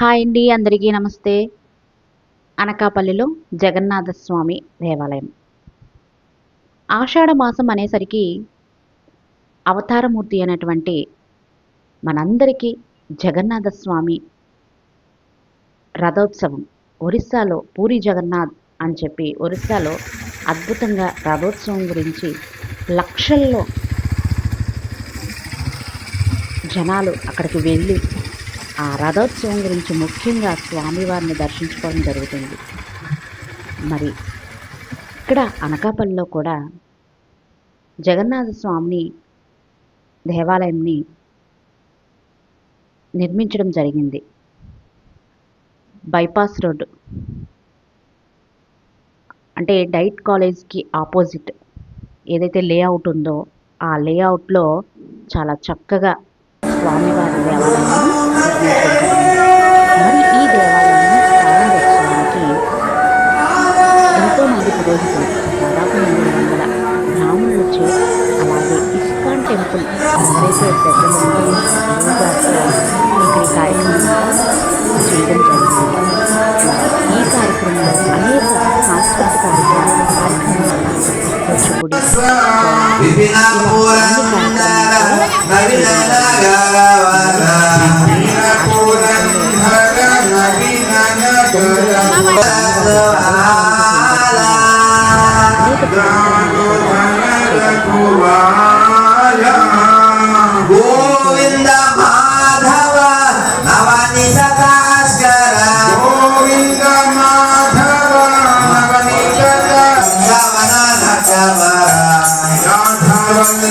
Hi అండి అందరికీ నమస్తే. అనకాపల్లిలో జగన్నాథస్వామి దేవాలయం. ఆషాఢ మాసం అనేసరికి అవతారమూర్తి అయినటువంటి మనందరికీ జగన్నాథస్వామి రథోత్సవం. ఒరిస్సాలో పూరి జగన్నాథ్ అని చెప్పి ఒరిస్సాలో అద్భుతంగా రథోత్సవం గురించి లక్షల్లో జనాలు అక్కడికి వెళ్ళి ఆ రథోత్సవం గురించి ముఖ్యంగా స్వామివారిని దర్శించుకోవడం జరుగుతుంది. మరి ఇక్కడ అనకాపల్లిలో కూడా జగన్నాథ స్వామిని దేవాలయంని నిర్మించడం జరిగింది. Bypass road. అంటే డైట్ కాలేజ్కి ఆపోజిట్. ఏదైతే లేఅవుట్ ఉందో ఆ లేఅవుట్లో చాలా చక్కగా స్వామివారి దేవాలయం మరి ఈ దేవాలయం ప్రారంభించడానికి ఎంతోమంది పురోహితులు దాదాపు ఎనిమిది వందల బ్రాహ్మణులచే అలాగే ఇస్కాన్ టెంపుల్ ఎవరైతే పెద్దలు ఉన్నారో ఇక్కడ కార్యక్రమం చేయడం జరిగింది. ఈ కార్యక్రమంలో అనేక సాంస్కృతిక కార్యక్రమాలు కూచిపూడి విపిన పురందర నవీన నవీన Govinda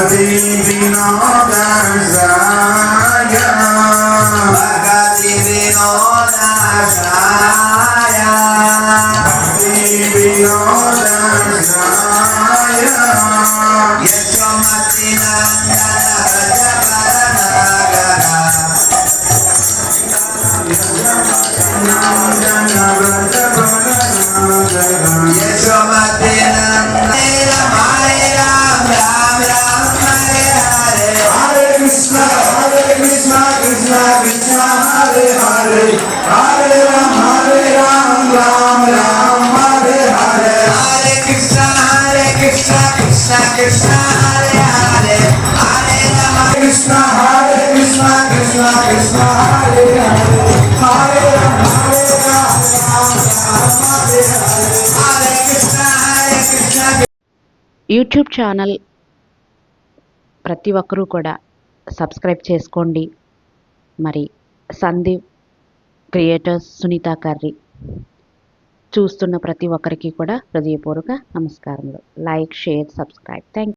Bagatim Vinoda Zaga Bagatim Vinoda YouTube channel ప్రతి ఒక్కరూ కూడా సబ్స్క్రైబ్ చేసుకోండి. మరి సందీప్ క్రియేటర్స్ సునీత కర్రీ చూస్తున్న ప్రతి ఒక్కరికి కూడా హృదయపూర్వక నమస్కారములు. Like share subscribe. థ్యాంక్